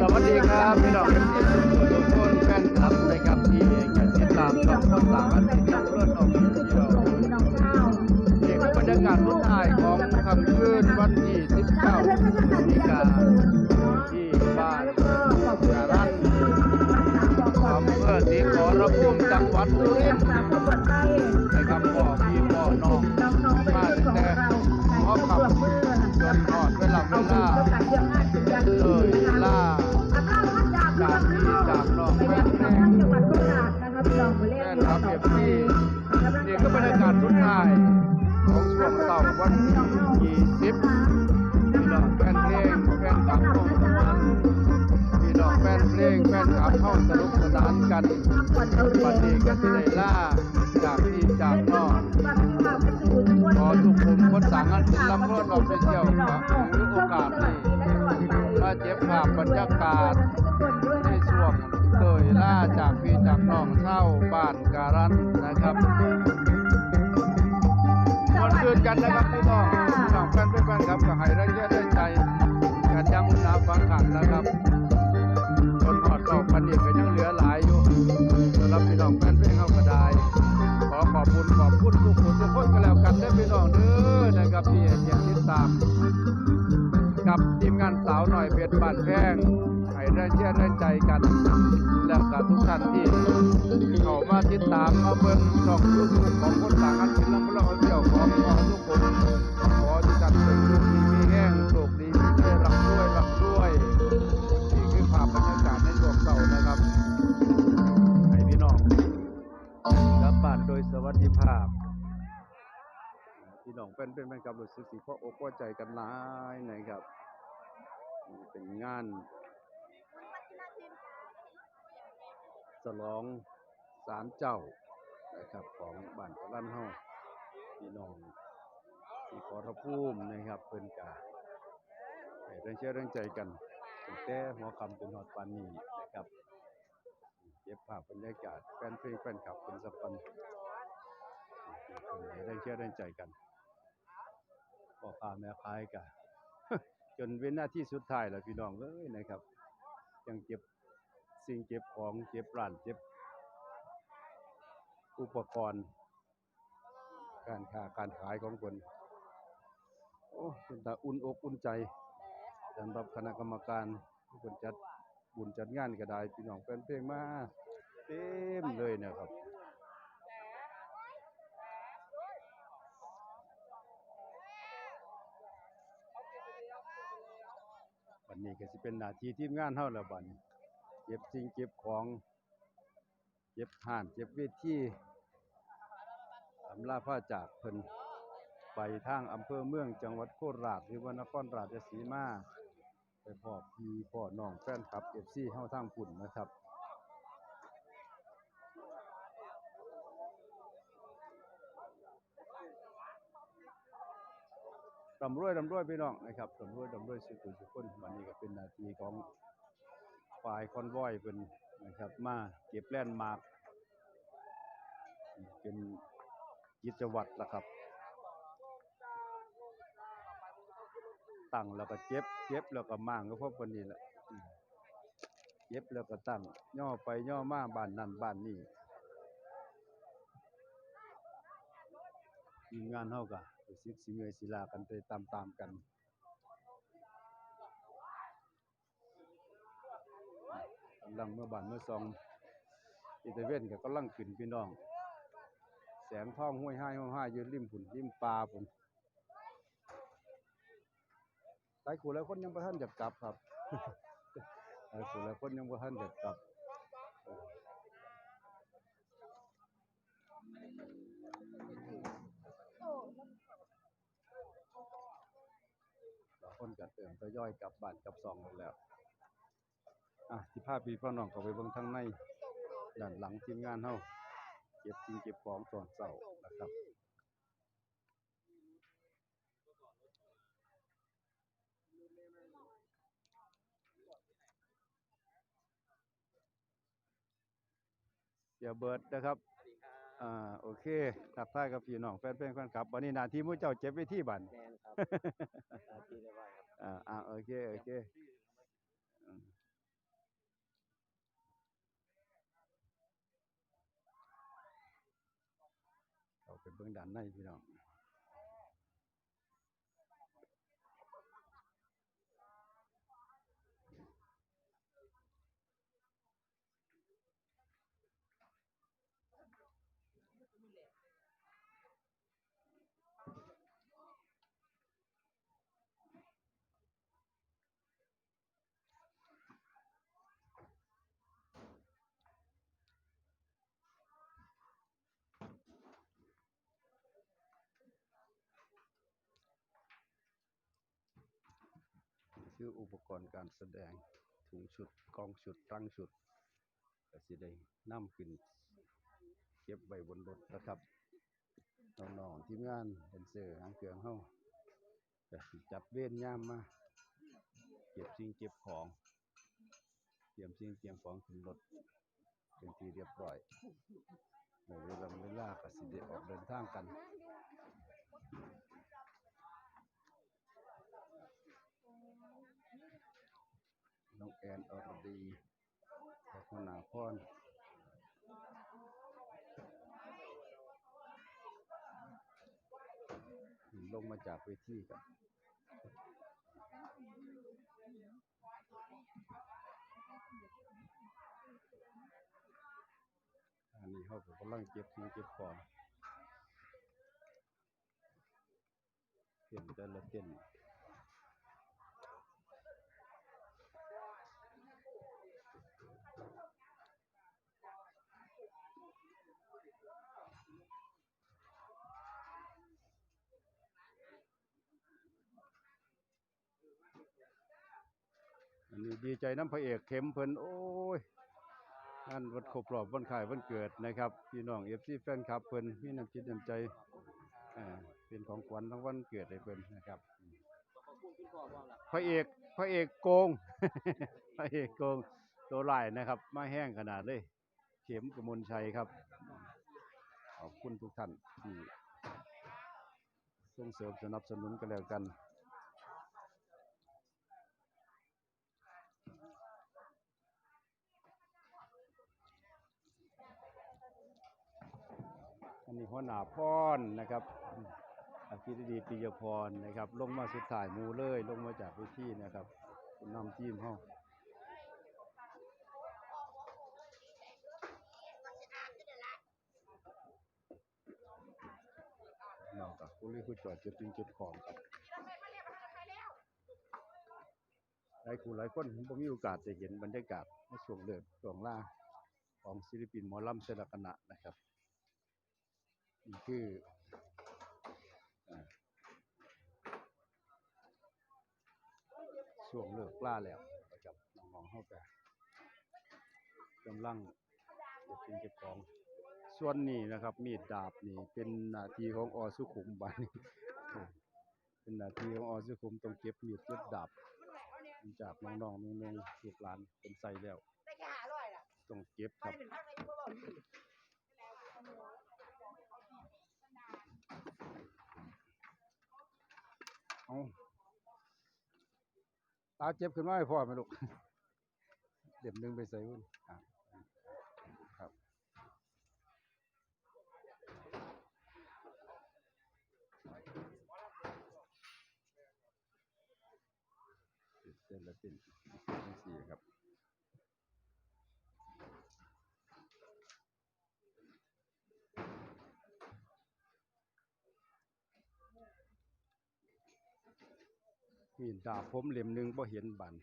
สวัสดีครับพี่น้องทุกคนแฟนคลับนะครับที่ติดตามช่องคนสามารถติดตามเรื่องของพี่น้องพี่น้องเจ้านี่คือบรรยากาศรุ่นท้ายของคำคืนวันที่ 19พฤศจิกาที่บ้านสารันอำเภอศรีขอรภูมิจังหวัดสุรินทร์ วันที่20พี่น้องแฟนเพลงแฟนคลับของมันพี่น้องแฟนเพลงแฟนคลับเข้าสนุกสนานกันวันนี้ก็สิได้ล่าจากพี่จากน้องขอทุกคนคนสังงานศิลำรถออกไปเที่ยวครับถือโอกาสนี้มาเจ็บภาพบรรยากาศในช่วงเตยล่าจากพี่จากน้องเช่าบ้านการันนะครับ มันคืนกันนะครับพี่น้องพี่น้องแฟนเพลงแฟนคลับก็ให้รงเยอะได้ใจกันยังอุ่นาฟังขังนะครับจนหอดดอกพันอีกก็ยังเหลือหลายอยู่สำหรับพี่น้องแฟนเพลงเข้าก็ไดขอขอบคุณขอบคุณทุกคนทุกคนก็แล้วกันเด้พี่น้องเด้อนะครับที่อยังติดตาม กับทีมงานสาวหน่อยเพชรบ้านแพง ได้เชื่อได้ใจกัน แล้วก็ทุกท่านที่เข้ามาติดตามมาเบิ่งช่องยูทูบของคนต่างกันเป็นลำเล่าเที่ยวของขอทุกคนขอที่ท่านเป็นลูกดีมีแห้งโชคดีมีได้รับด้วยรับด้วยนี่คือภาพบรรยากาศในช่วงเสาร์นะครับให้พี่น้องกลับบ้านโดยสวัสดิภาพพี่น้องเป็นเป็นเป็นกับรู้สึกสีพ่ออกว่าใจกันหลายนะครับ เป็นงาน ฉลองศาลเจ้านะครับของบ้านกะลั่นเฮาพี่น้องที่ขอรภูมินะครับเพิ่นกาให้เรื่องเชื่อเรื่องใจกันตั้งแต่หัวคำจนหอดปานนี้นะครับเก็บภาพบรรยากาศแฟนเพลงแฟนคลับเป็นสำคัญให้เรื่องเชื่อเรื่องใจกันพ่อค้าแม่ขายกันจนเว้นหน้าที่สุดท้ายแล้วพี่น้องเอ้ยนะครับยังเก็บ สิ่งเก็บของเก็บร้านเก็บ อุปกรณ์ การค้าการขายของคนโอ้เป็นตาอุ่นอกอุ่นใจสำหรับคณะกรรมการที่คนจัดบุญจัดงานก็ได้พี่น้องแฟนเพลงมาเต็มเลยนะครับวันนี้ก็สิเป็นหน้าที่ทีมงานเฮาแล้วบัดนี้ เก็บสิ่งเก็บของเก็บห่านเก็บเวทีอำลาพระจากเพิ่นไปทางอำเภอเมืองจังหวัดโคราชหรือว่านครราชสีมาไปพ่อพี่พ่อน้องแฟนคลับ FC เฮาทางพุ่นนะครับร่ำรวยร่ำรวยพี่น้องนะครับร่ำรวยร่ำรวยสุขุสุขคนวันนี้ก็เป็นนาทีของ ฝ่ายคอนวอยเป็นนะครับ มาเก็บแล่นมากเป็นกิจวัตรละครับ ตั้งแล้วก็เจ็บเจ็บแล้วก็มั่งก็เพราะคนนี้แหละเจ็บแล้วก็ตั้งย่อไปย่อมาบ้านนั่นบ้านนี่ทีมงานเฮากะสึกสิเมื่อยสิลากันไปตามๆกัน กำ ลังเมื่อบานเมื่อซองอิตาเวนก็กำลังขึ้นพี่น้อง แสงทองห้วยห้ายห้วยห้ายยืนริมผุนริมปลาผุนหลายคู่หลายคนยังบ่ทันจะกลับครับหลายคู่หลายคนยังบ่ทันจะกลับคนก็เติมทยอยกลับบ้านกลับซองหมดแล้ว อะที่ภาพพี่พ่อน้องเขาไปเบิ่งทางในด้านหลังทีมงานเฮาเก็บสิ่งเก็บของตอนเช้านะครับเสียเบิร์ดนะครับ อ่า โอเคทักทายกับพี่น้องแฟนเพลงแฟนคลับวันนี้หน้าที่หมู่เจ้าเจ็บเวทีบันแมนครับอาที่ได้ว่าครับอ่าอ่า โอเค โอเคอืม ไป เบิ่งด้านในพี่น้อง คืออุปกรณ์การแสดงถุงชุดกองชุดตั้งชุดก็สิได้นํขึ้นเก็บไว้บนรถนะครับน้องๆทีมงานแดนเซอร์หางเครื่องเฮาก็สิจัดเวรยามมา เก็บสิ่งเก็บของเตรียมสิ่งเตรียมของขึ้นรถเป็นที่เรียบร้อยในเวลาเวลาก็สิได้ออกเดินทางกัน น้องแอนอรดีและคุณนาพรลงมาจากเวทีกันอันนี้เขาก็กำลังเก็บสิ่งเก็บของเต้นแต่ละเต้น อันนี้ดีใจน้ำพระเอกเข็มเพิ่นโอ้ยงานวันครบรอบวันขายวันเกิดนะครับพี่น้องเอฟซีแฟนคลับเพิ่นมีน้ำจิตน้ำใจอ่าเป็นของขวัญทั้งวันเกิดให้เพิ่นนะครับ พระเอกพระเอกโกง พระเอกโกงตัวลายนะครับ มาแห้งขนาดเลย เข็มกมลชัยครับ ขอบคุณทุกท่านที่ส่งเสริมสนับสนุนกันแล้วกัน นนี้หัวหน้าพรนะครับอืมอาคิรดีปิยพรนะครับ ลงมาสุดท้ายมูเลย ลงมาจากเวทีนะครับนำทีมเฮาเนากับผู้เล่นผู้จอดเก็บจริงเก็บของครับหลายคู่หลายคนผมมีโอกาสได้เห็นบรรยากาศในช่วงเลิกช่วงล่าของศิลปินหมอลำเสดคณะนะครับ นี่คือช่วงเลิกล่าแล้วนะครับน้องๆเข้าไปกำลังเก็บเก็บของส่วนนี้นะครับ มีดดาบนี่เป็นหน้าที่ของอสุขุมบันเป็นหน้าที่ของอสุขุมต้องเก็บมีดเก็บดาบจากน้องๆนุ่งๆลูกหลานเป็นใส่แล้วต้องเก็บครับ เอาตาเจ็บขึ้นมาให้พ่อไหมลูกเดี๋ยวนึงไปใส่วุ้นครับ เส้นละเส้นสี่ครับ มีดดาบผมเล่มหนึ่งพอเห็นบัน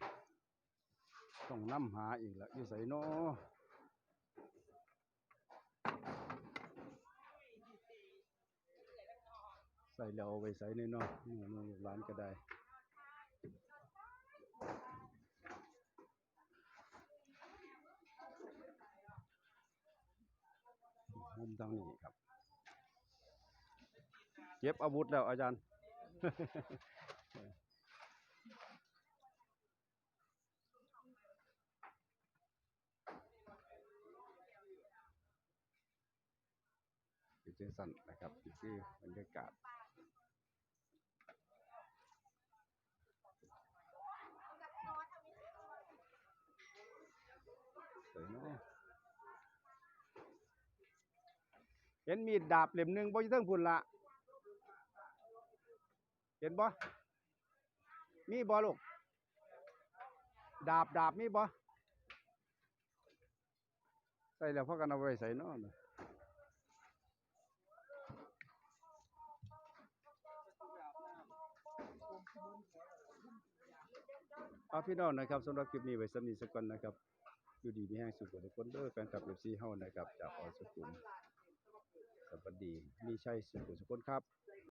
ต้องน้ำหาอีกละอยู่ใส่นอใส่แล้วเอาไปใส่ในเนอหนูลูกหลานก็ได้มุมทางนี้ครับ เก็บอาวุธแล้วอาจารย์ จังสันนะครับนี่คือบรรยากาศสวยเนาะเห็นมีดดาบเล่มหนึ่งบ่ยู่เทิงพุ่นละเห็นบ่มีบ่ลูกดาบดาบมีบ่ใส่แล้วพากันเอาไว้ใส่เนาะ น่ะเอาพี่น้องนะครับสำหรับคลิปนี้ไว้สำนีสักก่อนนะครับอยู่ดีมีแห้งสุขทุกคนเด้อแฟนคลับเอฟซีเฮานะครับจากออสุขุมสวัสดีมีชัยสุขสุกคนครับ